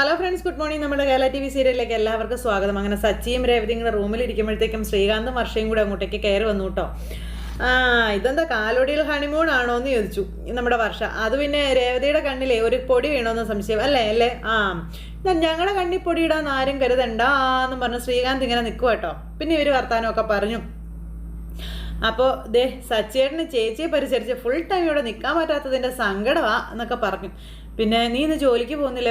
Hello friends good morning നമ്മുടെ Kerala T V സീരിയലിലേക്ക് എല്ലാവർക്കും സ്വാഗതം. അങ്ങനെ സച്ചിയും രേവതിയും കൂടെ റൂമിൽ ഇരിക്കുമ്പോഴത്തേക്കും ശ്രീകാന്തും വർഷയും കൂടെ അങ്ങോട്ടേക്ക് കയറി വന്നു കേട്ടോ. ആ ഇതെന്താ കാലോടിയിൽ ഹണിമൂൺ ആണോ എന്ന് ചോദിച്ചു നമ്മുടെ വർഷ. അത് പിന്നെ രേവതിയുടെ കണ്ണിലെ ഒരു പൊടി വീണോന്ന് സംശയം. അല്ലേ അല്ലേ? ആ ഞങ്ങളുടെ കണ്ണിൽ പൊടി ഇടാൻ ആരും കരുതണ്ട എന്ന് പറഞ്ഞ് ശ്രീകാന്ത് ഇങ്ങനെ നിൽക്കുക കേട്ടോ. പിന്നെ ഇവർ വർത്താനമൊക്കെ പറഞ്ഞു. അപ്പോൾ ദേ സച്ചേട്ടന് ചേച്ചിയെ പരിചരിച്ച് ഫുൾ ടൈം ഇവിടെ നിൽക്കാൻ പറ്റാത്തതിന്റെ സങ്കടമാ എന്നൊക്കെ പറഞ്ഞു. പിന്നെ നീ ഇന്ന് ജോലിക്ക് പോകുന്നില്ല?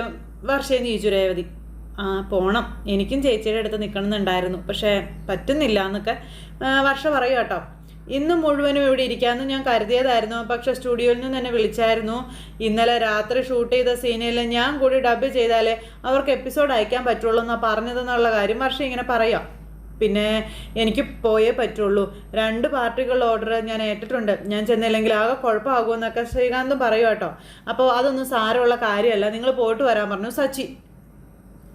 വർഷേ നീ രേവതി. ആ പോണം. എനിക്കും ചേച്ചിയുടെ അടുത്ത് നിൽക്കണമെന്നുണ്ടായിരുന്നു പക്ഷേ പറ്റുന്നില്ല എന്നൊക്കെ വർഷ പറയൂ കേട്ടോ. ഇന്ന് മുഴുവനും ഇവിടെ ഇരിക്കാമെന്ന് ഞാൻ കരുതിയതായിരുന്നു. പക്ഷേ സ്റ്റുഡിയോയിൽ നിന്ന് തന്നെ വിളിച്ചായിരുന്നു. ഇന്നലെ രാത്രി ഷൂട്ട് ചെയ്ത സീനിൽ ഞാൻ കൂടി ഡബ് ചെയ്താലേ അവർക്ക് എപ്പിസോഡ് അയക്കാൻ പറ്റുള്ളൂ എന്നാണ് പറഞ്ഞതെന്നുള്ള കാര്യം വർഷം ഇങ്ങനെ പറയാം. പിന്നെ എനിക്ക് പോയേ പറ്റുള്ളൂ. രണ്ട് പാർട്ടികളുടെ ഓർഡർ ഞാൻ ഏറ്റിട്ടുണ്ട്. ഞാൻ ചെന്നില്ലെങ്കിൽ ആകെ കുഴപ്പമാകുമെന്നൊക്കെ ശ്രീകാന്തും പറയും കേട്ടോ. അപ്പോൾ അതൊന്നും സാരമുള്ള കാര്യമല്ല. നിങ്ങൾ പോയിട്ട് വരാൻ പറഞ്ഞു. സച്ചി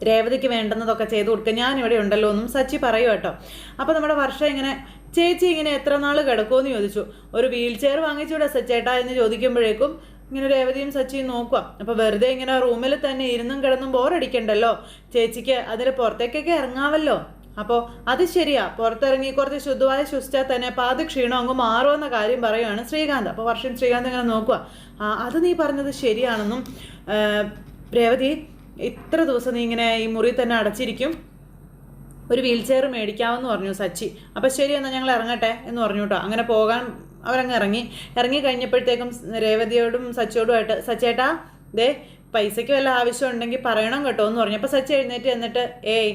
രേവതിക്ക് വേണ്ടുന്നതൊക്കെ ചെയ്തു കൊടുക്കുക ഞാൻ ഇവിടെ ഉണ്ടല്ലോ ഒന്നും സച്ചി പറയും കേട്ടോ. അപ്പോൾ നമ്മുടെ വർഷം ഇങ്ങനെ ചേച്ചി ഇങ്ങനെ എത്ര നാൾ കിടക്കുമെന്ന് ചോദിച്ചു. ഒരു വീൽ ചെയർ വാങ്ങിച്ചൂടെ സച്ചേട്ടാ എന്ന് ചോദിക്കുമ്പോഴേക്കും ഇങ്ങനെ രേവതിയും സച്ചിയും നോക്കുക അപ്പോൾ വെറുതെ ഇങ്ങനെ റൂമിൽ തന്നെ ഇരുന്നും കിടന്നും ബോറടിക്കണ്ടല്ലോ ചേച്ചിക്ക് അതിൽ പുറത്തേക്കൊക്കെ ഇറങ്ങാമല്ലോ അപ്പോൾ അത് ശരിയാ. പുറത്തിറങ്ങി കുറച്ച് ശുദ്ധമായ ശ്വസിച്ചാൽ തന്നെ പാതി ക്ഷീണം അങ്ങ് മാറുമെന്ന കാര്യം പറയുകയാണ് ശ്രീകാന്ത്. അപ്പോൾ വർഷം ശ്രീകാന്ത് ഇങ്ങനെ നോക്കുക അത് നീ പറഞ്ഞത് ശരിയാണെന്നും രേവതി ഇത്ര ദിവസം നീ ഇങ്ങനെ ഈ മുറി തന്നെ അടച്ചിരിക്കും. ഒരു വീൽ ചെയർ മേടിക്കാമെന്ന് പറഞ്ഞു സച്ചി. അപ്പോൾ ശരി എന്നാൽ ഞങ്ങൾ ഇറങ്ങട്ടെ എന്ന് പറഞ്ഞു കേട്ടോ. അങ്ങനെ പോകാൻ അവരങ്ങ് ഇറങ്ങി. ഇറങ്ങി കഴിഞ്ഞപ്പോഴത്തേക്കും രേവതിയോടും സച്ചിയോടുമായിട്ട് സച്ചേട്ടാ ദേ പൈസയ്ക്ക് വല്ല ആവശ്യം ഉണ്ടെങ്കിൽ പറയണം കേട്ടോ എന്ന് പറഞ്ഞപ്പോൾ സച്ചി എഴുന്നേറ്റ് എന്നിട്ട് ഏയ്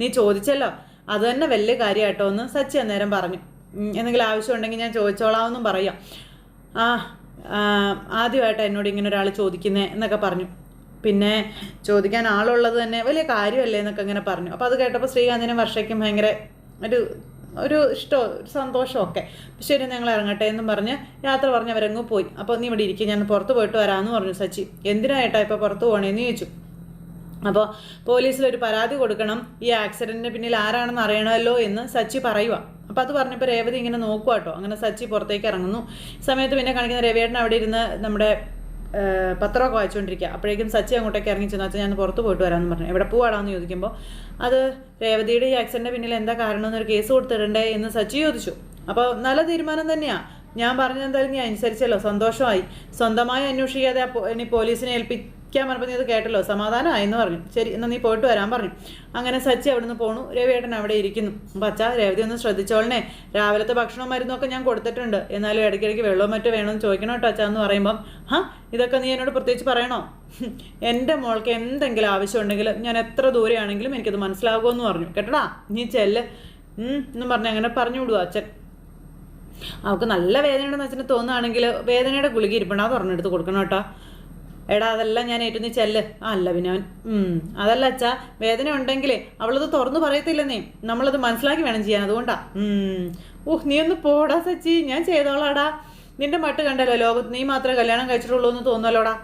നീ ചോദിച്ചല്ലോ. അത് തന്നെ വലിയ കാര്യം കേട്ടോ എന്ന് സച്ചി അന്നേരം പറഞ്ഞു. എന്തെങ്കിലും ആവശ്യം ഉണ്ടെങ്കിൽ ഞാൻ ചോദിച്ചോളാമെന്നും പറയാം. ആ ആദ്യമായിട്ട് ആദ്യമായിട്ടാണ് എന്നോട് ഇങ്ങനെ ഒരാൾ ചോദിക്കുന്നേ എന്നൊക്കെ പറഞ്ഞു. പിന്നെ ചോദിക്കാൻ ആളുള്ളത് തന്നെ വലിയ കാര്യമല്ലേ എന്നൊക്കെ അങ്ങനെ പറഞ്ഞു. അപ്പോൾ അത് കേട്ടപ്പോൾ ശ്രീകാന്തിനും വർഷയ്ക്കും ഭയങ്കര ഒരു ഒരു ഇഷ്ടമോ ഒരു സന്തോഷമോ ഒക്കെ അപ്പോൾ ശരി ഞങ്ങൾ ഇറങ്ങട്ടെ എന്ന് പറഞ്ഞ് യാത്ര പറഞ്ഞ് അവരങ്ങ് പോയി. അപ്പോൾ നീ ഇവിടെ ഇരിക്കും ഞാൻ പുറത്ത് പോയിട്ട് വരാമെന്ന് പറഞ്ഞു സച്ചി. എന്തിനായിട്ടാ ഇപ്പോൾ പുറത്ത് പോകണേന്ന് ചോദിച്ചു. അപ്പോൾ പോലീസിൽ ഒരു പരാതി കൊടുക്കണം. ഈ ആക്സിഡന്റിന് പിന്നിൽ ആരാണെന്ന് അറിയണമല്ലോ എന്ന് സച്ചി പറയുക അപ്പോൾ അത് പറഞ്ഞപ്പോൾ രേവതി ഇങ്ങനെ നോക്കുക കേട്ടോ അങ്ങനെ സച്ചി പുറത്തേക്ക് ഇറങ്ങുന്നു. സമയത്ത് പിന്നെ കാണിക്കുന്ന രവിയേട്ടൻ അവിടെ ഇരുന്ന് നമ്മുടെ പത്രമൊക്കെ വായിച്ചുകൊണ്ടിരിക്കുക അപ്പോഴേക്കും സച്ചി അങ്ങോട്ടേക്ക് ഇറങ്ങി ചെന്നു വെച്ചാൽ ഞാൻ പുറത്ത് പോയിട്ട് വരാമെന്ന് പറഞ്ഞു. എവിടെ പോവാടാന്ന് ചോദിക്കുമ്പോൾ അത് രേവതിയുടെ ഈ ആക്സിഡന്റിന് പിന്നിൽ എന്താ കാരണം എന്നൊരു കേസ് കൊടുത്തിടണ്ടേ? എന്ന് സച്ചി ചോദിച്ചു. അപ്പോൾ നല്ല തീരുമാനം തന്നെയാണ് ഞാൻ പറഞ്ഞത് എന്തായാലും നീ അനുസരിച്ചല്ലോ. സന്തോഷമായി. സ്വന്തമായി അന്വേഷിക്കാതെ ഇനി പോലീസിനെ ഏൽപ്പിക്കാൻ പറഞ്ഞപ്പോൾ നീ അത് കേട്ടല്ലോ സമാധാനമായി എന്ന് പറഞ്ഞു. ശരി എന്നാൽ നീ പോയിട്ട് വരാൻ പറഞ്ഞു. അങ്ങനെ സച്ചി അവിടെ നിന്ന് പോണു. രവിയേട്ടൻ അവിടെ ഇരിക്കുന്നു. അപ്പം അച്ഛാ രവതി ഒന്ന് ശ്രദ്ധിച്ചോളണേ. രാവിലത്തെ ഭക്ഷണവും മരുന്നൊക്കെ ഞാൻ കൊടുത്തിട്ടുണ്ട്. എന്നാലും ഇടയ്ക്കിടയ്ക്ക് വെള്ളവും മറ്റോ വേണമെന്ന് ചോദിക്കണം കേട്ടോ അച്ഛാ എന്ന് പറയുമ്പം ഹാ ഇതൊക്കെ നീ എന്നോട് പ്രത്യേകിച്ച് പറയണോ? എന്റെ മോൾക്ക് എന്തെങ്കിലും ആവശ്യമുണ്ടെങ്കിൽ ഞാൻ എത്ര ദൂരെയാണെങ്കിലും എനിക്കത് മനസ്സിലാകുമെന്ന് പറഞ്ഞു. കേട്ടടാ നീ ചെല്ല്. എന്ന് പറഞ്ഞു അങ്ങനെ പറഞ്ഞു വിടുക അച്ഛൻ. അവൾക്ക് നല്ല വേദനയുണ്ടെന്ന് അച്ഛന് തോന്നുകയാണെങ്കിൽ വേദനയുടെ ഗുളിക ഇരിപ്പണ ഒരെണ്ണെടുത്ത് കൊടുക്കണം കേട്ടോ. എടാ അതെല്ലാം ഞാൻ ഏറ്റുന്ന ചെല്ല്. അല്ല ഉം, അതല്ല അച്ഛാ വേദന ഉണ്ടെങ്കിൽ അവളത് തുറന്നു പറയത്തില്ലെന്നേ നമ്മളത് മനസ്സിലാക്കി വേണം ചെയ്യാൻ അതുകൊണ്ടാ. ഊഹ് നീ ഒന്ന് പോടാ സച്ചി ഞാൻ ചെയ്തോളാടാ. നിന്റെ മട്ട് കണ്ടല്ലോ ലോകത്ത് നീ മാത്രമേ കല്യാണം കഴിച്ചിട്ടുള്ളൂ എന്ന് തോന്നുമല്ലോടാ.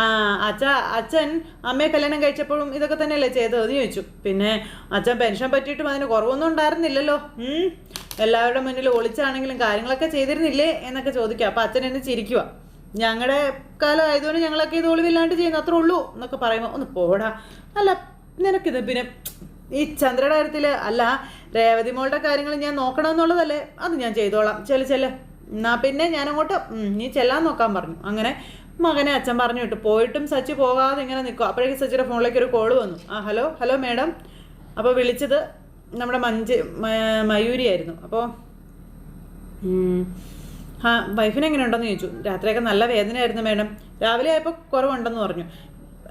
ആ അച്ഛ അച്ഛൻ അമ്മയെ കല്യാണം കഴിച്ചപ്പോഴും ഇതൊക്കെ തന്നെയല്ലേ ചെയ്തത് എന്ന് ചോദിച്ചു. പിന്നെ അച്ഛൻ പെൻഷൻ പറ്റിയിട്ടും അതിന് കുറവൊന്നും ഉണ്ടായിരുന്നില്ലല്ലോ. എല്ലാവരുടെ മുന്നിൽ ഒളിച്ചാണെങ്കിലും കാര്യങ്ങളൊക്കെ ചെയ്തിരുന്നില്ലേ എന്നൊക്കെ ചോദിക്കുക അപ്പം അച്ഛൻ എന്നെ ചിരിക്കുക ഞങ്ങളുടെ കാലം ആയതുകൊണ്ട് ഞങ്ങളൊക്കെ ഇത് ഒളിവില്ലാണ്ട് ചെയ്യുന്നു അത്രേ ഉള്ളൂ എന്നൊക്കെ പറയുമ്പോൾ ഒന്ന് പോടാ. അല്ല നിനക്കിത് പിന്നെ ഈ ചന്ദ്രയുടെ കാര്യത്തിൽ അല്ല രേവതി മോളുടെ കാര്യങ്ങൾ ഞാൻ നോക്കണമെന്നുള്ളതല്ലേ? അത് ഞാൻ ചെയ്തോളാം. ചെല്ല ചെല്ല. എന്നാ പിന്നെ ഞാൻ അങ്ങോട്ട് നീ ചെല്ലാൻ നോക്കാൻ പറഞ്ഞു. അങ്ങനെ മകനെ അച്ഛൻ പറഞ്ഞു വിട്ടു. പോയിട്ടും സച്ചി പോകാതെ ഇങ്ങനെ നിൽക്കും അപ്പോഴേക്കും സച്ചിയുടെ ഫോണിലേക്ക് ഒരു കോൾ വന്നു. ആ ഹലോ ഹലോ മേഡം. അപ്പോൾ വിളിച്ചത് നമ്മുടെ മഞ്ച് മയൂരിയായിരുന്നു അപ്പോൾ ആ വൈഫിന് എങ്ങനെ ഉണ്ടെന്ന് ചോദിച്ചു. രാത്രിയൊക്കെ നല്ല വേദനയായിരുന്നു മേഡം. രാവിലെ ആയപ്പോൾ കുറവുണ്ടെന്ന് പറഞ്ഞു.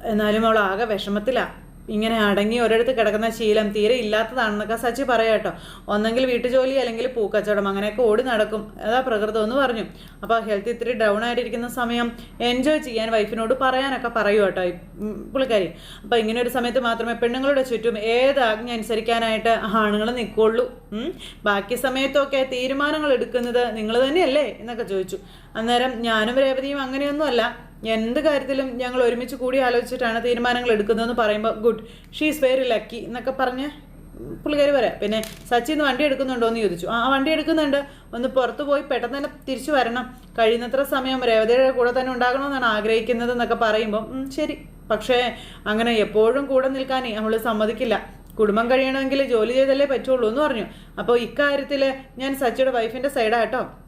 എന്നാലും അവൾ ആകെ വിഷമത്തിലാണ് ഇങ്ങനെ അടങ്ങി ഒരിടത്ത് കിടക്കുന്ന ശീലം തീരെ ഇല്ലാത്തതാണെന്നൊക്കെ സച്ചി പറയാം കേട്ടോ. ഒന്നെങ്കിൽ വീട്ടുജോലി അല്ലെങ്കിൽ പൂക്കച്ചവടം. അങ്ങനെയൊക്കെ ഓടി നടക്കും. അതാ പ്രകൃതം എന്ന് പറഞ്ഞു. അപ്പോൾ ഹെൽത്ത് ഇത്തിരി ഡൗൺ ആയിട്ടിരിക്കുന്ന സമയം എൻജോയ് ചെയ്യാൻ വൈഫിനോട് പറയാനൊക്കെ പറയൂ കേട്ടോ പുള്ളിക്കാരി. അപ്പോൾ ഇങ്ങനെ ഒരു സമയത്ത് മാത്രമേ പെണ്ണുങ്ങളുടെ ചുറ്റും ഏത് ആജ്ഞ അനുസരിക്കാനായിട്ട് ആണുങ്ങൾ നിൽക്കുള്ളൂ ബാക്കി സമയത്തൊക്കെ തീരുമാനങ്ങൾ എടുക്കുന്നത് നിങ്ങൾ തന്നെയല്ലേ എന്നൊക്കെ ചോദിച്ചു. അന്നേരം ഞാനും രേവതിയും അങ്ങനെയൊന്നുമല്ല. എന്ത് കാര്യത്തിലും ഞങ്ങൾ ഒരുമിച്ച് കൂടി ആലോചിച്ചിട്ടാണ് തീരുമാനങ്ങൾ എടുക്കുന്നതെന്ന് പറയുമ്പോൾ good she is very lucky എന്നൊക്കെ പറഞ്ഞ് പുള്ളിക്കാർ വരാം പിന്നെ സച്ചിൻ വണ്ടി എടുക്കുന്നുണ്ടോ? എന്ന് ചോദിച്ചു. ആ വണ്ടി എടുക്കുന്നുണ്ട്. ഒന്ന് പുറത്ത് പോയി പെട്ടെന്ന് തന്നെ തിരിച്ചു വരണം. കഴിയുന്നത്ര സമയം രേവതിയുടെ കൂടെ തന്നെ ഉണ്ടാകണമെന്നാണ് ആഗ്രഹിക്കുന്നത് എന്നൊക്കെ പറയുമ്പോൾ ശരി. പക്ഷേ അങ്ങനെ എപ്പോഴും കൂടെ നിൽക്കാനേ അവൾ സമ്മതിക്കില്ല. കുടുംബം കഴിയണമെങ്കിൽ ജോലി ചെയ്തല്ലേ പറ്റുള്ളൂ എന്ന് പറഞ്ഞു. അപ്പോൾ ഇക്കാര്യത്തിൽ ഞാൻ സച്ചിയുടെ വൈഫിന്റെ സൈഡാട്ടോ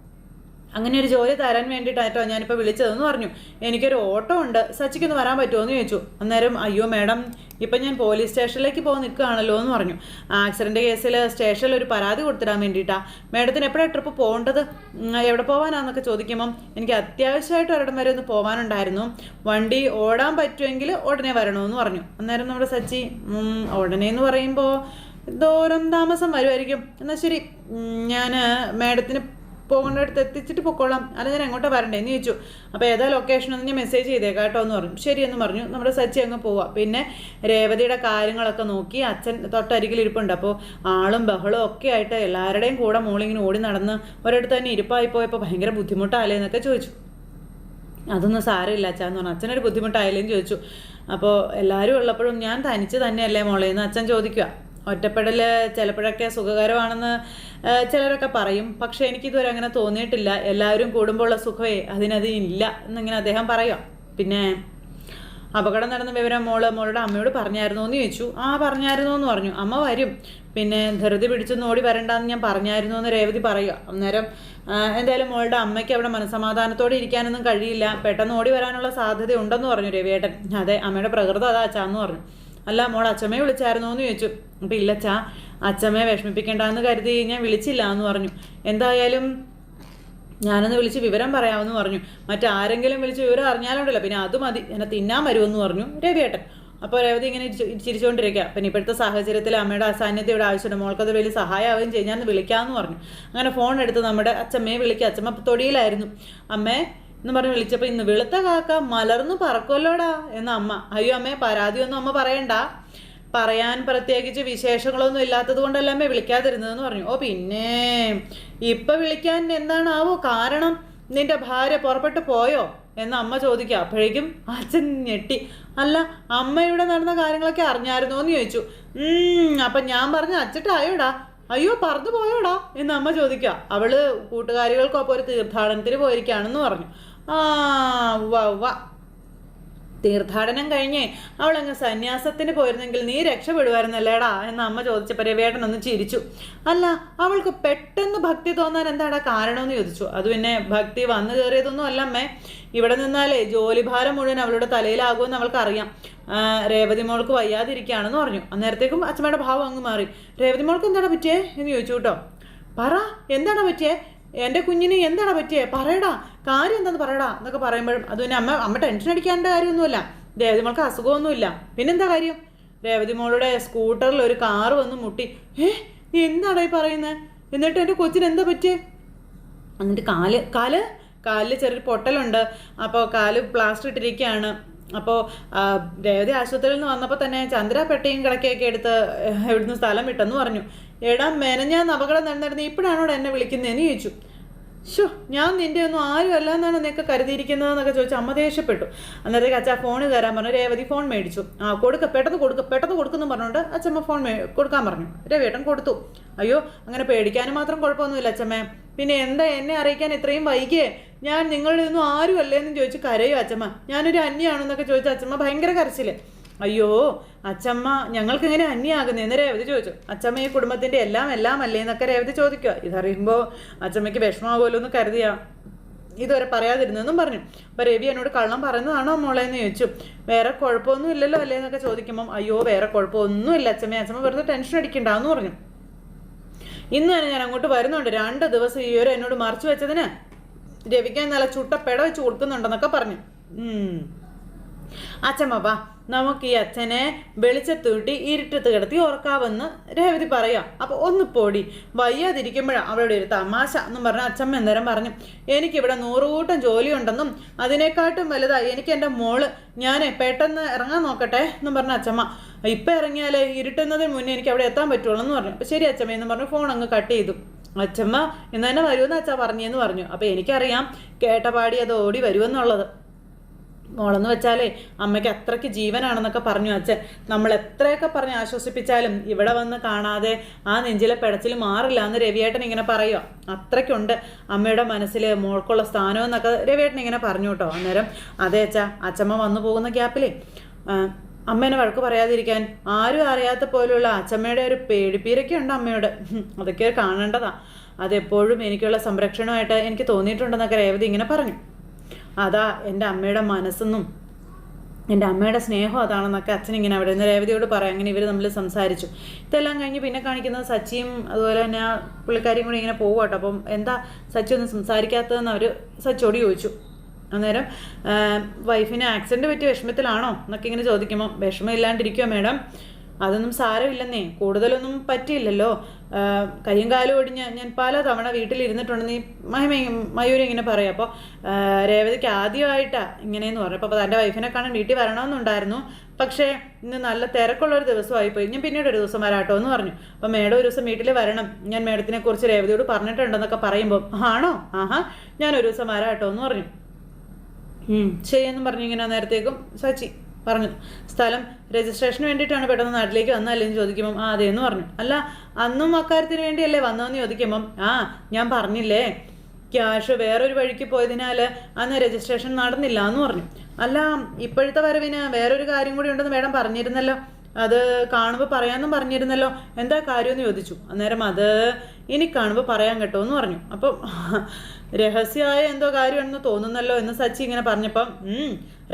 അങ്ങനെ ഒരു ജോലി തരാൻ വേണ്ടിയിട്ടായിട്ടോ ഞാനിപ്പോൾ വിളിച്ചതെന്ന് പറഞ്ഞു. എനിക്കൊരു ഓട്ടോ ഉണ്ട്. സച്ചിക്കൊന്ന് വരാൻ പറ്റുമോ എന്ന് ചോദിച്ചു. അന്നേരം അയ്യോ മാഡം ഇപ്പം ഞാൻ പോലീസ് സ്റ്റേഷനിലേക്ക് പോകാൻ നിൽക്കുകയാണല്ലോ എന്ന് പറഞ്ഞു. ആക്സിഡന്റ് കേസിൽ സ്റ്റേഷനിൽ ഒരു പരാതി കൊടുത്തിടാൻ വേണ്ടിയിട്ടാണ് മാഡത്തിന് എപ്പോഴാണ് ട്രിപ്പ് പോകേണ്ടത്? എവിടെ പോകാനാണെന്നൊക്കെ ചോദിക്കുമ്പം എനിക്ക് അത്യാവശ്യമായിട്ട് ഒരിടം വരെ ഒന്ന് പോകാനുണ്ടായിരുന്നു. വണ്ടി ഓടാൻ പറ്റുമെങ്കിൽ ഉടനെ വരണമെന്ന് പറഞ്ഞു. അന്നേരം നമ്മുടെ സച്ചി ഉടനെ എന്ന് പറയുമ്പോൾ ദൂരം താമസം വരുമായിരിക്കും എന്നാൽ ശരി. ഞാൻ മാഡത്തിന് പോകേണ്ടടുത്ത് എത്തിച്ചിട്ട് പൊക്കോളാം. അല്ല ഞാൻ എങ്ങോട്ടാ വരണ്ടേ? എന്ന് ചോദിച്ചു. അപ്പോൾ ഏതാ ലൊക്കേഷൻ ഒന്ന് ഞാൻ മെസ്സേജ് ചെയ്തേക്കാം കേട്ടോ എന്ന് പറഞ്ഞു. ശരി എന്ന് പറഞ്ഞു. നമ്മുടെ സച്ചി അങ്ങ് പോവാം. പിന്നെ രേവതിയുടെ കാര്യങ്ങളൊക്കെ നോക്കി അച്ഛൻ തൊട്ടരികിൽ ഇരിപ്പുണ്ട്. അപ്പോൾ ആളും ബഹളവും ഒക്കെ ആയിട്ട് എല്ലാവരുടെയും കൂടെ മോളിങ്ങനെ ഓടി നടന്ന് ഒരിടത്ത് തന്നെ ഇരിപ്പായി പോയപ്പോൾ ഭയങ്കര ബുദ്ധിമുട്ടാലേ എന്നൊക്കെ ചോദിച്ചു. അതൊന്നും സാരമില്ല അച്ഛൻ എന്ന് പറഞ്ഞു. അച്ഛനൊരു ബുദ്ധിമുട്ടായില്ലേന്ന് ചോദിച്ചു. അപ്പോൾ എല്ലാവരും ഉള്ളപ്പോഴും ഞാൻ തനിച്ച് തന്നെയല്ലേ മോളേന്ന് അച്ഛൻ ചോദിക്കുക ഒറ്റപ്പെടൽ ചിലപ്പോഴൊക്കെ സുഖകരമാണെന്ന് ചിലരൊക്കെ പറയും. പക്ഷേ എനിക്കിതുവരെ അങ്ങനെ തോന്നിയിട്ടില്ല. എല്ലാവരും കൂടുമ്പോഴുള്ള സുഖമേ അതിനതിനില്ല എന്നിങ്ങനെ അദ്ദേഹം പറയാം പിന്നെ അപകടം നടന്ന വിവരം മോൾ മോളുടെ അമ്മയോട് പറഞ്ഞായിരുന്നോ എന്ന് ചോദിച്ചു. ആ പറഞ്ഞായിരുന്നോ എന്ന് പറഞ്ഞു. അമ്മ വരും. പിന്നെ ധൃതി പിടിച്ചൊന്നും ഓടി വരണ്ടെന്ന് ഞാൻ പറഞ്ഞായിരുന്നു എന്ന് രേവതി പറയുക അന്നേരം എന്തായാലും മോളുടെ അമ്മയ്ക്ക് അവിടെ മനസമാധാനത്തോടെ ഇരിക്കാനൊന്നും കഴിയില്ല. പെട്ടെന്ന് ഓടി വരാനുള്ള സാധ്യത ഉണ്ടെന്ന് പറഞ്ഞു രവിയേട്ടൻ. അതെ അമ്മയുടെ പ്രകൃതം അതാ അച്ഛാന്ന് പറഞ്ഞു. അല്ല മോൾ അച്ഛമ്മയെ വിളിച്ചായിരുന്നോ എന്ന് ചോദിച്ചു. അപ്പം ഇല്ലച്ചാ അച്ഛമ്മയെ വിഷമിപ്പിക്കേണ്ടെന്ന് കരുതി ഞാൻ വിളിച്ചില്ല എന്ന് പറഞ്ഞു. എന്തായാലും ഞാനൊന്ന് വിളിച്ച് വിവരം പറയാമെന്ന് പറഞ്ഞു. മറ്റാരെങ്കിലും വിളിച്ച് വിവരം അറിഞ്ഞാലുണ്ടല്ലോ പിന്നെ അത് മതി. എന്നെ തിന്നാൻ വരുമെന്ന് പറഞ്ഞു. രവിയേട്ടൻ. അപ്പോൾ രേവതി ഇങ്ങനെ ചിരിച്ചുകൊണ്ടിരിക്കുക പിന്നെ ഇപ്പോഴത്തെ സാഹചര്യത്തിൽ അമ്മയുടെ അസാന്നിധ്യം ഇവിടെ ആവശ്യമുണ്ട്. മോൾക്കത് വലിയ സഹായമാവുകയും ചെയ്യും. ഞാൻ വിളിക്കാമെന്ന് പറഞ്ഞു. അങ്ങനെ ഫോൺ എടുത്ത് നമ്മുടെ അച്ഛമ്മയെ വിളിക്കുക അച്ഛമ്മ തൊടിയിലായിരുന്നു. അമ്മേ എന്ന് പറഞ്ഞ് വിളിച്ചപ്പോൾ ഇന്ന് വെളുത്ത കാക്ക മലർന്നു പറക്കുമല്ലോടാ എന്ന അമ്മ. അയ്യോ അമ്മേ പരാതിയൊന്നും അമ്മ പറയണ്ട. പറയാൻ പ്രത്യേകിച്ച് വിശേഷങ്ങളൊന്നും ഇല്ലാത്തത് കൊണ്ടല്ല അമ്മേ വിളിക്കാതിരുന്നതെന്ന് പറഞ്ഞു. ഓ പിന്നെ ഇപ്പൊ വിളിക്കാൻ എന്താണാവോ കാരണം നിന്റെ ഭാര്യ പുറപ്പെട്ടു പോയോ എന്ന് അമ്മ ചോദിക്കുക. അപ്പോഴേക്കും അച്ഛൻ ഞെട്ടി. അല്ല അമ്മയുടെ നടന്ന കാര്യങ്ങളൊക്കെ അറിഞ്ഞായിരുന്നോ എന്ന് ചോദിച്ചു അപ്പൊ ഞാൻ പറഞ്ഞ അച്ചിട്ടായോടാ അയ്യോ പറഞ്ഞു പോയോടാ? എന്ന് അമ്മ ചോദിക്കുക. അവൾ കൂട്ടുകാരികൾക്കൊപ്പം ഒരു തീർത്ഥാടനത്തിന് പോയിരിക്കുകയാണെന്ന് പറഞ്ഞു. ആ വ തീർത്ഥാടനം കഴിഞ്ഞേ അവളങ്ങ് സന്യാസത്തിന് പോയിരുന്നെങ്കിൽ നീ രക്ഷപ്പെടുമായിരുന്നല്ലേടാ എന്ന് അമ്മ ചോദിച്ചപ്പോൾ രവേട്ടൻ ഒന്ന് ചിരിച്ചു. അല്ല അവൾക്ക് പെട്ടെന്ന് ഭക്തി തോന്നാൻ എന്താടാ കാരണമെന്ന് ചോദിച്ചു. അത് പിന്നെ ഭക്തി വന്നു കയറിയതൊന്നും അല്ല അമ്മേ. ഇവിടെ നിന്നാലേ ജോലിഭാരം മുഴുവൻ അവളുടെ തലയിലാകുമെന്ന് അവൾക്ക് അറിയാം ആ, രേവതി മോൾക്ക് വയ്യാതിരിക്കുകയാണെന്ന് പറഞ്ഞു. അന്നേരത്തേക്കും അച്ഛമ്മയുടെ ഭാവം അങ്ങ് മാറി. രേവതി മോൾക്ക് എന്താണ് പറ്റിയേ എന്ന് ചോദിച്ചു കേട്ടോ. പറ എന്താണ് പറ്റിയേ? എന്റെ കുഞ്ഞിന് എന്താണ് പറ്റിയേ? പറയടാ. കാര്യം എന്താന്ന് പറയടാ എന്നൊക്കെ പറയുമ്പോഴും അത് പിന്നെ അമ്മ അമ്മ ടെൻഷൻ അടിക്കാണ്ട് കാര്യമൊന്നുമില്ല. രേവതി മോൾക്ക് അസുഖമൊന്നുമില്ല. പിന്നെന്താ കാര്യം? രേവതി മോളുടെ സ്കൂട്ടറിൽ ഒരു കാറ് വന്ന് മുട്ടി. ഏ നീ എന്താടാ ഈ പറയുന്നത് എന്നിട്ട് എന്റെ കൊച്ചിന് എന്താ പറ്റിയേ? എന്നിട്ട് കാൽ കാൽ? കാലിൽ ചെറിയൊരു പൊട്ടലുണ്ട്. അപ്പോൾ കാൽ പ്ലാസ്റ്റർ ഇട്ടിരിക്കുകയാണ്. അപ്പോൾ ദേവതി ആശുപത്രിയിൽ നിന്ന് വന്നപ്പോൾ തന്നെ ചന്ദ്ര പെട്ടിയും കിടക്കയൊക്കെ എടുത്ത് എവിടുന്ന് സ്ഥലം വിട്ടെന്ന് പറഞ്ഞു. എടാ മെനഞ്ഞാന്ന് അപകടം നടന്നിരുന്നത് ഇപ്പോഴാണോ എന്നെ വിളിക്കുന്നതെന്ന് ചോദിച്ചു. ഷോ ഞാൻ നിന്റെ ഒന്നും ആരും അല്ല എന്നാണ് നിനക്ക് കരുതിയിരിക്കുന്നതെന്നൊക്കെ ചോദിച്ചു അമ്മ ദേഷ്യപ്പെട്ടു. അന്നേരത്തേക്ക് അച്ഛാ ഫോൺ കയറാൻ പറഞ്ഞു. രേവതി ഫോൺ മേടിച്ചു. ആ കൊടുക്ക പെട്ടെന്ന് കൊടുക്ക പെട്ടെന്ന് കൊടുക്കുന്നു പറഞ്ഞുകൊണ്ട് അച്ഛമ്മ ഫോൺ കൊടുക്കാൻ പറഞ്ഞു. രേവേട്ടൻ കൊടുത്തു. അയ്യോ അങ്ങനെ പേടിക്കാനും മാത്രം കുഴപ്പമൊന്നുമില്ല അച്ഛമ്മേ. പിന്നെ എന്താ എന്നെ അറിയിക്കാൻ ഇത്രയും വൈകിയേ? ഞാൻ നിങ്ങളുടെ ഒന്നും ആരും അല്ലേന്ന് ചോദിച്ചു കരയോ അച്ഛമ്മ. ഞാനൊരു അന്യാണെന്നൊക്കെ ചോദിച്ചു അച്ഛമ്മ ഭയങ്കര കരച്ചിൽ. അയ്യോ അച്ചമ്മ ഞങ്ങൾക്ക് ഇങ്ങനെ അന്യാകുന്നതെന്ന് രേവതി ചോദിച്ചു. അച്ചമ്മ ഈ കുടുംബത്തിന്റെ എല്ലാം എല്ലാം അല്ലേ എന്നൊക്കെ രേവതി ചോദിക്കുക. ഇതറിയുമ്പോൾ അച്ചമ്മയ്ക്ക് വിഷമാവുമല്ലോ എന്ന് കരുതിയാ. ഇതുവരെ പറയാതിരുന്നെന്നും പറഞ്ഞു. അപ്പോൾ രവി എന്നോട് കള്ളം പറയുന്നതാണോ മോളെ എന്ന് ചോദിച്ചു. വേറെ കുഴപ്പമൊന്നും ഇല്ലല്ലോ അല്ലേ എന്നൊക്കെ ചോദിക്കുമ്പം അയ്യോ വേറെ കുഴപ്പമൊന്നും ഇല്ല അച്ചമ്മ അച്ഛമ്മ വെറുതെ ടെൻഷൻ അടിക്കണ്ടെന്ന് പറഞ്ഞു. ഇന്ന് തന്നെ ഞാൻ അങ്ങോട്ട് വരുന്നുണ്ട്. രണ്ട് ദിവസം ഈ ഒരു എന്നോട് മറിച്ചു വെച്ചതിന് രവിക്ക് നല്ല ചുട്ട പെട വെച്ച് കൊടുക്കുന്നുണ്ടെന്നൊക്കെ പറഞ്ഞു. അച്ഛമ്മ വാ. നമുക്ക് ഈ അച്ഛനെ വെളിച്ചത്തൂട്ടി ഇരുട്ടത്ത് കിടത്തി ഉറക്കാവെന്ന് രേവതി പറയാം. അപ്പോൾ ഒന്ന് പൊടി. വയ്യാതിരിക്കുമ്പോഴാണ് അവളുടെ ഒരു തമാശ എന്നും പറഞ്ഞ അച്ഛമ്മ എന്തേരം പറഞ്ഞു. എനിക്കിവിടെ നൂറുകൂട്ടം ജോലിയുണ്ടെന്നും അതിനെക്കാട്ടും വലുതായി എനിക്ക് എന്റെ മോൾ. ഞാൻ പെട്ടെന്ന് ഇറങ്ങാൻ നോക്കട്ടെ എന്നും പറഞ്ഞ അച്ഛമ്മ ഇപ്പം ഇറങ്ങിയാലേ ഇരുട്ടുന്നതിന് മുന്നേ എനിക്ക് അവിടെ എത്താൻ പറ്റുള്ളൂ എന്ന് പറഞ്ഞു. അപ്പോൾ ശരി അച്ഛമ്മ എന്ന് പറഞ്ഞു ഫോൺ അങ്ങ് കട്ട് ചെയ്തു. അച്ഛമ്മ ഇന്ന് തന്നെ വരുമെന്ന് അച്ഛാ പറഞ്ഞെന്ന് പറഞ്ഞു. അപ്പോൾ എനിക്കറിയാം കേട്ടപാടി അത് ഓടി വരുമെന്നുള്ളത്. മോളെന്ന് വെച്ചാലേ അമ്മയ്ക്ക് അത്രയ്ക്ക് ജീവനാണെന്നൊക്കെ പറഞ്ഞു അച്ഛൻ. നമ്മൾ എത്രയൊക്കെ പറഞ്ഞ് ആശ്വസിപ്പിച്ചാലും ഇവിടെ വന്ന് കാണാതെ ആ നെഞ്ചിലെ പിടച്ചിൽ മാറില്ല എന്ന് രവിയേട്ടൻ ഇങ്ങനെ പറയുക അത്രയ്ക്കുണ്ട് അമ്മയുടെ മനസ്സിൽ മോൾക്കുള്ള സ്ഥാനം എന്നൊക്കെ രവിയേട്ടൻ ഇങ്ങനെ പറഞ്ഞു കേട്ടോ. അന്നേരം അതെ അച്ഛാ അച്ഛമ്മ വന്നു പോകുന്ന ഗ്യാപ്പിലേ അമ്മേനെ വഴക്ക് പറയാതിരിക്കാൻ ആരും അറിയാത്ത പോലെയുള്ള അച്ഛമ്മയുടെ ഒരു പേടിപ്പീരൊക്കെ ഉണ്ട് അമ്മയോട്. അതൊക്കെ കാണേണ്ടതാ. അതെപ്പോഴും എനിക്കുള്ള സംരക്ഷണമായിട്ട് എനിക്ക് തോന്നിയിട്ടുണ്ടെന്നൊക്കെ രേവതി ഇങ്ങനെ പറഞ്ഞു. അതാ എന്റെ അമ്മയുടെ മനസ്സെന്നും എന്റെ അമ്മയുടെ സ്നേഹം അതാണെന്നൊക്കെ അച്ഛൻ ഇങ്ങനെ അവിടെ നിന്ന് രേവതിയോട് പറയാം. അങ്ങനെ ഇവർ തമ്മിൽ സംസാരിച്ചു. ഇതെല്ലാം കഴിഞ്ഞ് പിന്നെ കാണിക്കുന്നത് സച്ചിയും അതുപോലെ തന്നെ ആ പുള്ളിക്കാരിയും കൂടി ഇങ്ങനെ പോകും കേട്ടോ. അപ്പം എന്താ സച്ചി ഒന്നും സംസാരിക്കാത്തതെന്ന് അവർ സച്ചിയോട് ചോദിച്ചു. അന്നേരം വൈഫിന് ആക്സിഡന്റ് പറ്റിയ വിഷമത്തിലാണോ എന്നൊക്കെ ഇങ്ങനെ ചോദിക്കുമ്പോൾ വിഷമം ഇല്ലാണ്ടിരിക്കുമോ മാഡം അതൊന്നും സാരമില്ലെന്നേ. കൂടുതലൊന്നും പറ്റിയില്ലല്ലോ. കയ്യും കാലും ഒടിഞ്ഞ് ഞാൻ പല തവണ വീട്ടിലിരുന്നിട്ടുണ്ടെന്ന് ഈ മഹിമ മയൂരി ഇങ്ങനെ പറയാം. അപ്പോൾ രേവതിക്ക് ആദ്യമായിട്ടാണ് ഇങ്ങനെയെന്ന് പറഞ്ഞു അപ്പോൾ തന്റെ വൈഫിനെ കാണാൻ വീട്ടിൽ വരണമെന്നുണ്ടായിരുന്നു. പക്ഷേ ഇന്ന് നല്ല തിരക്കുള്ള ഒരു ദിവസമായിപ്പോയി. ഞാൻ പിന്നീട് ഒരു ദിവസം വരാട്ടോ എന്ന് പറഞ്ഞു. അപ്പം മേഡം ഒരു ദിവസം വീട്ടിൽ വരണം. ഞാൻ മേഡത്തിനെ കുറിച്ച് രേവതിയോട് പറഞ്ഞിട്ടുണ്ടെന്നൊക്കെ പറയുമ്പോൾ ആണോ? ആഹാ. ഞാൻ ഒരു ദിവസം വരാട്ടോ എന്ന് പറഞ്ഞു. ശരിയെന്നും പറഞ്ഞു ഇങ്ങനെ നേരത്തേക്കും സച്ചി. പറഞ്ഞു. സ്ഥലം രജിസ്ട്രേഷന് വേണ്ടിയിട്ടാണ് പെട്ടെന്ന് നാട്ടിലേക്ക് വന്നല്ലേ എന്ന് ചോദിക്കുമ്പം ആ അതെന്ന് പറഞ്ഞു. അല്ല അന്നും അക്കാര്യത്തിന് വേണ്ടിയല്ലേ വന്നതെന്ന് ചോദിക്കുമ്പം ആ ഞാൻ പറഞ്ഞില്ലേ ക്യാഷ് വേറൊരു വഴിക്ക് പോയതിനാൽ അന്ന് രജിസ്ട്രേഷൻ നടന്നില്ല എന്ന് പറഞ്ഞു. അല്ല ഇപ്പോഴത്തെ വരവിന് വേറൊരു കാര്യം കൂടി ഉണ്ടെന്ന് മേഡം പറഞ്ഞിരുന്നല്ലോ. അത് കാണുമ്പോൾ പറയാമെന്നും പറഞ്ഞിരുന്നല്ലോ. എന്താ കാര്യമെന്ന് ചോദിച്ചു. അന്നേരം അത് ഇനി കാണുമ്പോൾ പറയാൻ കേട്ടോ എന്ന് പറഞ്ഞു. അപ്പം രഹസ്യമായ എന്തോ കാര്യമാണെന്ന് തോന്നുന്നല്ലോ എന്ന് സച്ചി ഇങ്ങനെ പറഞ്ഞപ്പം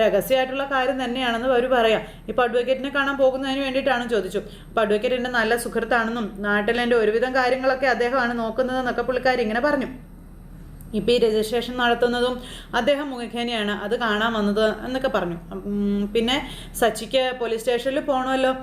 രഹസ്യമായിട്ടുള്ള കാര്യം തന്നെയാണെന്ന് അവർ പറയാം. ഇപ്പോൾ അഡ്വക്കേറ്റിനെ കാണാൻ പോകുന്നതിന് വേണ്ടിയിട്ടാണ് ചോദിച്ചു. അപ്പോൾ അഡ്വക്കേറ്റ് എന്റെ നല്ല സുഹൃത്താണെന്നും നാട്ടിൽ എന്റെ ഒരുവിധം കാര്യങ്ങളൊക്കെ അദ്ദേഹമാണ് നോക്കുന്നതെന്നൊക്കെ പുള്ളിക്കാരി ഇങ്ങനെ പറഞ്ഞു. ഇപ്പോൾ ഈ രജിസ്ട്രേഷൻ നടത്തുന്നതും അദ്ദേഹം മുഖേനയാണ് അത് കാണാൻ വന്നത് എന്നൊക്കെ പറഞ്ഞു. പിന്നെ സച്ചിക്ക് പോലീസ് സ്റ്റേഷനിൽ പോകണമല്ലോ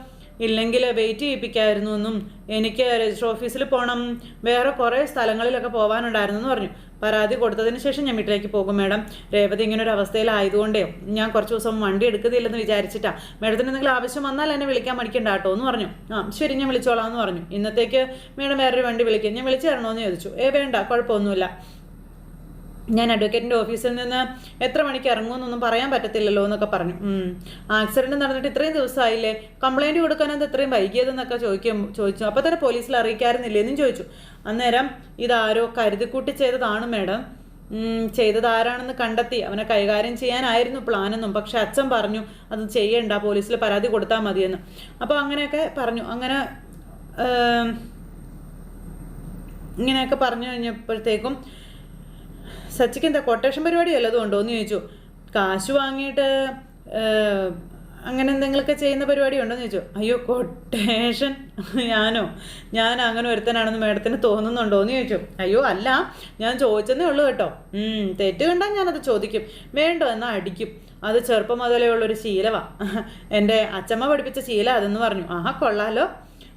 ഇല്ലെങ്കിൽ വെയിറ്റ് ചെയ്യിപ്പിക്കായിരുന്നു എന്നും എനിക്ക് രജിസ്റ്റർ ഓഫീസിൽ പോകണം വേറെ കുറേ സ്ഥലങ്ങളിലൊക്കെ പോകാനുണ്ടായിരുന്നു എന്ന് പറഞ്ഞു. പരാതി കൊടുത്തതിന് ശേഷം ഞാൻ വീട്ടിലേക്ക് പോകും മാഡം. രേവതി ഇങ്ങനെ ഒരു അവസ്ഥയിലായതുകൊണ്ടേ ഞാൻ കുറച്ച് ദിവസം വണ്ടി എടുക്കുന്നില്ലെന്ന് വിചാരിച്ചിട്ടാ. മാഡത്തിന് എന്തെങ്കിലും ആവശ്യം വന്നാൽ എന്നെ വിളിക്കാൻ മടിക്കണ്ട കേട്ടോ എന്ന് പറഞ്ഞു. ആ ശരി ഞാൻ വിളിച്ചോളാം എന്ന് പറഞ്ഞു. ഇന്നത്തേക്ക് മാഡം വേറൊരു വണ്ടി വിളിക്കാം. ഞാൻ വിളിച്ചു എന്ന് ചോദിച്ചു. ഏ വേണ്ട കുഴപ്പമൊന്നുമില്ല. ഞാൻ അഡ്വക്കേറ്റിന്റെ ഓഫീസിൽ നിന്ന് എത്ര മണിക്ക് ഇറങ്ങുമെന്നൊന്നും പറയാൻ പറ്റത്തില്ലല്ലോ എന്നൊക്കെ പറഞ്ഞു. ആക്സിഡന്റ് നടന്നിട്ട് ഇത്രയും ദിവസമായില്ലേ? കംപ്ലൈന്റ് കൊടുക്കാനെന്ത് ഇത്രയും വൈകിയതെന്നൊക്കെ ചോദിക്കും ചോദിച്ചു. അപ്പോൾ തന്നെ പോലീസിൽ അറിയിക്കാറുന്നില്ലേ എന്നും ചോദിച്ചു. അന്നേരം ഇതാരോ കരുതിക്കൂട്ടി ചെയ്തതാണ് മേഡം ചെയ്തത് ആരാണെന്ന് കണ്ടെത്തി. അവനെ കൈകാര്യം ചെയ്യാനായിരുന്നു പ്ലാനെന്നും പക്ഷെ അച്ഛൻ പറഞ്ഞു അത് ചെയ്യണ്ട പോലീസിൽ പരാതി കൊടുത്താൽ മതിയെന്ന്. അപ്പോൾ അങ്ങനെയൊക്കെ പറഞ്ഞു. അങ്ങനെ ഇങ്ങനെയൊക്കെ പറഞ്ഞു കഴിഞ്ഞപ്പോഴത്തേക്കും സച്ചിക്ക് എന്താ കൊട്ടേഷൻ പരിപാടി വല്ലതും ഉണ്ടോ എന്ന് ചോദിച്ചു. കാശ് വാങ്ങിയിട്ട് അങ്ങനെ എന്തെങ്കിലുമൊക്കെ ചെയ്യുന്ന പരിപാടി ഉണ്ടോ എന്ന് ചോദിച്ചു. അയ്യോ കൊട്ടേഷൻ ഞാനോ? ഞാൻ അങ്ങനെ ഒരുത്തനാണെന്ന് മേഡത്തിന് തോന്നുന്നുണ്ടോ എന്ന് ചോദിച്ചു. അയ്യോ അല്ല ഞാൻ ചോദിച്ചെന്നേ ഉള്ളൂ കേട്ടോ. തെറ്റ് കണ്ടാൽ ഞാനത് ചോദിക്കും. വേണ്ടോ എന്നാൽ അടിക്കും. അത് ചെറുപ്പം മുതലേ ഉള്ളൊരു ശീലമാണ് എന്റെ അച്ചമ്മ പഠിപ്പിച്ച ശീല അതെന്ന് പറഞ്ഞു. ആഹാ കൊള്ളാലോ.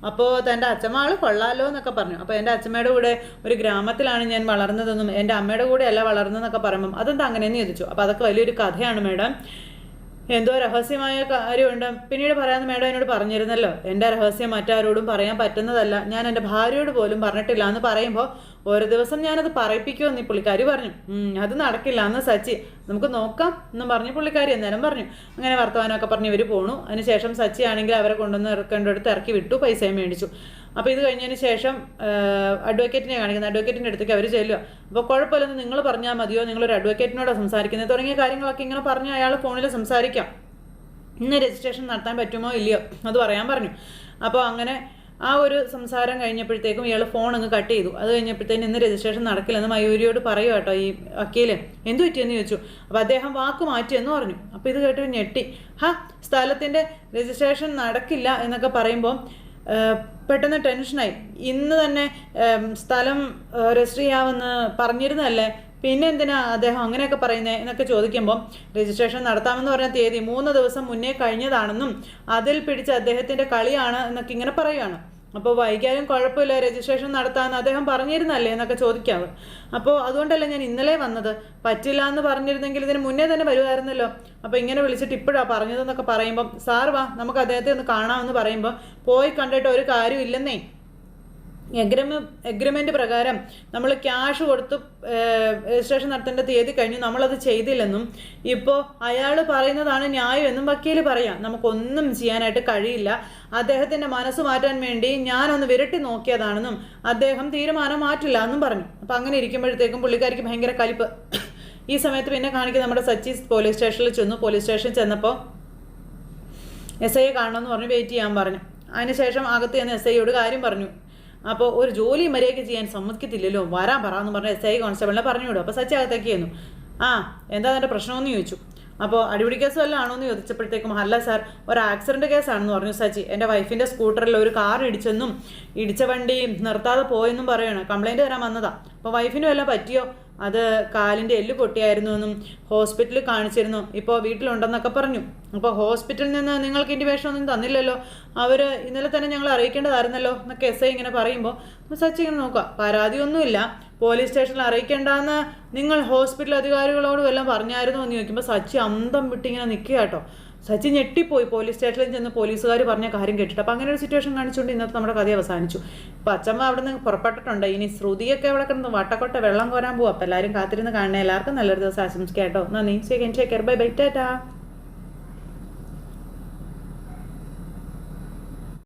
അപ്പോൾ തന്റെ അച്ഛമ്മ കൊള്ളാലോ എന്നൊക്കെ പറഞ്ഞു. അപ്പോൾ എന്റെ അച്ഛമ്മയുടെ കൂടെ ഒരു ഗ്രാമത്തിലാണ് ഞാൻ വളർന്നതെന്നും എന്റെ അമ്മയുടെ കൂടെ അല്ല വളർന്നതെന്നൊക്കെ പറയുമ്പം അതെന്താ അങ്ങനെയെന്ന് ചോദിച്ചു. അപ്പോൾ അതൊക്കെ വലിയൊരു കഥയാണ് മേഡം. എന്തോ രഹസ്യമായ കാര്യമുണ്ട്. പിന്നീട് പറയാമെന്ന് മേഡം എന്നോട് പറഞ്ഞിരുന്നല്ലോ എന്റെ രഹസ്യം മറ്റാരോടും പറയാൻ പറ്റുന്നതല്ല. ഞാൻ എന്റെ ഭാര്യയോട് പോലും പറഞ്ഞിട്ടില്ല. എന്ന് പറയുമ്പോൾ ഒരു ദിവസം ഞാനത് പറയിപ്പിക്കുമെന്ന് പുള്ളിക്കാരി പറഞ്ഞു. അത് നടക്കില്ല. എന്ന് സച്ചി നമുക്ക് നോക്കാം എന്നും പറഞ്ഞു പുള്ളിക്കാരി അന്നേരം പറഞ്ഞു. അങ്ങനെ വർത്തമാനമൊക്കെ പറഞ്ഞ് ഇവർ പോണു. അതിനുശേഷം സച്ചി ആണെങ്കിൽ അവരെ കൊണ്ടുവന്ന് ഇറക്കേണ്ടടുത്ത് ഇറക്കി വിട്ടു പൈസയും മേടിച്ചു. അപ്പോൾ ഇത് കഴിഞ്ഞതിന് ശേഷം അഡ്വക്കേറ്റിനെ കാണിക്കുന്നത്. അഡ്വക്കേറ്റിന്റെ അടുത്തേക്ക് അവർ ചെല്ലുക അപ്പോൾ കുഴപ്പമില്ലെന്ന് നിങ്ങൾ പറഞ്ഞാൽ മതിയോ? നിങ്ങളൊരു അഡ്വക്കേറ്റിനോടാണ് സംസാരിക്കുന്നത്. തുടങ്ങിയ കാര്യങ്ങളൊക്കെ ഇങ്ങനെ പറഞ്ഞ് അയാൾ ഫോണിൽ സംസാരിക്കാം. ഇന്ന് രജിസ്ട്രേഷൻ നടത്താൻ പറ്റുമോ ഇല്ലയോ? അത് പറയാൻ പറഞ്ഞു. അപ്പോൾ അങ്ങനെ ആ ഒരു സംസാരം കഴിഞ്ഞപ്പോഴത്തേക്കും ഇയാൾ ഫോൺ അങ്ങ് കട്ട് ചെയ്തു. അത് കഴിഞ്ഞപ്പോഴത്തേനും ഇന്ന് രജിസ്ട്രേഷൻ നടക്കില്ലെന്ന് മയൂരിയോട് പറയുക കേട്ടോ ഈ വക്കീൽ. എന്തു പറ്റിയെന്ന് ചോദിച്ചു. അപ്പോൾ അദ്ദേഹം വാക്ക് മാറ്റിയെന്ന് പറഞ്ഞു. അപ്പോൾ ഇത് കേട്ട് ഞെട്ടി. ഹാ സ്ഥലത്തിന്റെ രജിസ്ട്രേഷൻ നടക്കില്ല എന്നൊക്കെ പറയുമ്പോൾ പെട്ടെന്ന് ടെൻഷനായി ഇന്ന് തന്നെ സ്ഥലം രജിസ്റ്റർ ചെയ്യാമെന്ന് പറഞ്ഞിരുന്നല്ലേ പിന്നെ എന്തിനാ അദ്ദേഹം അങ്ങനെയൊക്കെ പറയുന്നത് എന്നൊക്കെ ചോദിക്കുമ്പോൾ രജിസ്ട്രേഷൻ നടത്താമെന്ന് പറഞ്ഞ തീയതി മൂന്ന് ദിവസം മുന്നേ കഴിഞ്ഞതാണെന്നും അതിൽ പിടിച്ച അദ്ദേഹത്തിന്റെ കളിയാണ് എന്നൊക്കെ ഇങ്ങനെ പറയുകയാണ് അപ്പോൾ വൈകാലും കുഴപ്പമില്ല രജിസ്ട്രേഷൻ നടത്താമെന്ന് അദ്ദേഹം പറഞ്ഞിരുന്നല്ലേ എന്നൊക്കെ ചോദിക്കാവ്. അപ്പോൾ അതുകൊണ്ടല്ല ഞാൻ ഇന്നലെ വന്നത്? പറ്റില്ല എന്ന് പറഞ്ഞിരുന്നെങ്കിൽ ഇതിന് മുന്നേ തന്നെ വരുമായിരുന്നല്ലോ അപ്പോൾ ഇങ്ങനെ വിളിച്ചിട്ട് ഇപ്പോഴാണ് പറഞ്ഞതെന്നൊക്കെ പറയുമ്പം സാർ വാ നമുക്ക് അദ്ദേഹത്തെ ഒന്ന് കാണാമെന്ന് പറയുമ്പോൾ പോയി കണ്ടിട്ട് ഒരു കാര്യം ഇല്ലെന്നേ. എഗ്രിമ എഗ്രിമെന്റ് പ്രകാരം നമ്മൾ ക്യാഷ് കൊടുത്ത് രജിസ്ട്രേഷൻ നടത്തേണ്ട തീയതി കഴിഞ്ഞു നമ്മളത് ചെയ്തില്ലെന്നും ഇപ്പോൾ അയാൾ പറയുന്നതാണ് ന്യായം എന്നും വക്കീൽ പറയാം. നമുക്കൊന്നും ചെയ്യാനായിട്ട് കഴിയില്ല. അദ്ദേഹത്തിന്റെ മനസ്സ് മാറ്റാൻ വേണ്ടി ഞാനൊന്ന് വിരട്ടി നോക്കിയതാണെന്നും അദ്ദേഹം തീരുമാനം മാറ്റില്ല എന്നും പറഞ്ഞു. അപ്പം അങ്ങനെ ഇരിക്കുമ്പോഴത്തേക്കും പുള്ളിക്കാരിക്ക് ഭയങ്കര കലിപ്പ്. ഈ സമയത്ത് പിന്നെ കാണിക്കുന്ന നമ്മുടെ സച്ചി പോലീസ് സ്റ്റേഷനിൽ ചെന്നു. പോലീസ് സ്റ്റേഷനിൽ ചെന്നപ്പോൾ എസ് ഐയെ കാണണമെന്ന് പറഞ്ഞ് വെയിറ്റ് ചെയ്യാൻ പറഞ്ഞു. അതിനുശേഷം അകത്ത് ചെന്ന് എസ് ഐയോട് കാര്യം പറഞ്ഞു. അപ്പോൾ ഒരു ജോലി മര്യാദയ്ക്ക് ചെയ്യാൻ സമ്മതിക്കത്തില്ലല്ലോ? വരാൻ പറ പറഞ്ഞ എസ് ഐ കോൺസ്റ്റബിളിനെ പറഞ്ഞു വിടും അപ്പോൾ സച്ചി അകത്തേക്ക് ചെന്നു ആ എന്താ അതിന്റെ പ്രശ്നമെന്ന് ചോദിച്ചു. അപ്പോൾ അടിപിടി കേസ് വല്ലതാണോ എന്ന് ചോദിച്ചപ്പോഴത്തേക്കും അല്ല സാർ ഒരു ആക്സിഡന്റ് കേസാണെന്ന് പറഞ്ഞു സച്ചി. എന്റെ വൈഫിന്റെ സ്കൂട്ടറിൽ ഒരു കാർ ഇടിച്ചെന്നും ഇടിച്ച വണ്ടി നിർത്താതെ പോയെന്നും പറയണം. കംപ്ലൈന്റ് തരാൻ വന്നതാ. അപ്പോൾ വൈഫിന് എല്ലാം പറ്റിയോ? അത് കാലിന്റെ എല്ല് പൊട്ടിയായിരുന്നു എന്നും ഹോസ്പിറ്റലിൽ കാണിച്ചിരുന്നു. ഇപ്പോൾ വീട്ടിലുണ്ടെന്നൊക്കെ പറഞ്ഞു. അപ്പോൾ ഹോസ്പിറ്റലിൽ നിന്ന് നിങ്ങൾക്ക് ഇൻഡിമേഷൻ ഒന്നും തന്നില്ലല്ലോ. അവർ ഇന്നലെ തന്നെ ഞങ്ങൾ അറിയിക്കേണ്ടതായിരുന്നല്ലോ എന്നൊക്കെ എസ് ഐ ഇങ്ങനെ പറയുമ്പോൾ സച്ചി ഇങ്ങനെ നോക്കുക പരാതിയൊന്നുമില്ല. പോലീസ് സ്റ്റേഷനിൽ അറിയിക്കേണ്ടെന്ന് നിങ്ങൾ ഹോസ്പിറ്റൽ അധികാരികളോട് വല്ലതും പറഞ്ഞായിരുന്നു എന്ന് ചോദിക്കുമ്പോൾ സച്ചി അന്തം വിട്ടിങ്ങനെ നിൽക്കുക കേട്ടോ. സച്ചി ഞെട്ടിപ്പോയി. പോലീസ് സ്റ്റേഷനിൽ ചെന്ന് പോലീസുകാർ പറഞ്ഞ കാര്യം കേട്ടിട്ട് അപ്പോൾ അങ്ങനെ ഒരു സിറ്റുവേഷൻ കാണിച്ചുകൊണ്ട് ഇന്നത്തെ നമ്മുടെ കഥ അവസാനിച്ചു. അപ്പോൾ അച്ഛമ്മ അവിടെ നിന്ന് പുറപ്പെട്ടിട്ടുണ്ട്. ഇനി ശ്രുതിയൊക്കെ അവിടെ കിടന്ന് വട്ടക്കൊട്ട വെള്ളം കോരാൻ പോകും അപ്പോൾ എല്ലാവരും കാത്തിരുന്ന് കാണണേ. എല്ലാവർക്കും നല്ലൊരു ദിവസം ആശംസിക്കാം കേട്ടോ. നന്ദി. ശരി ബൈ ബൈ ടാറ്റാ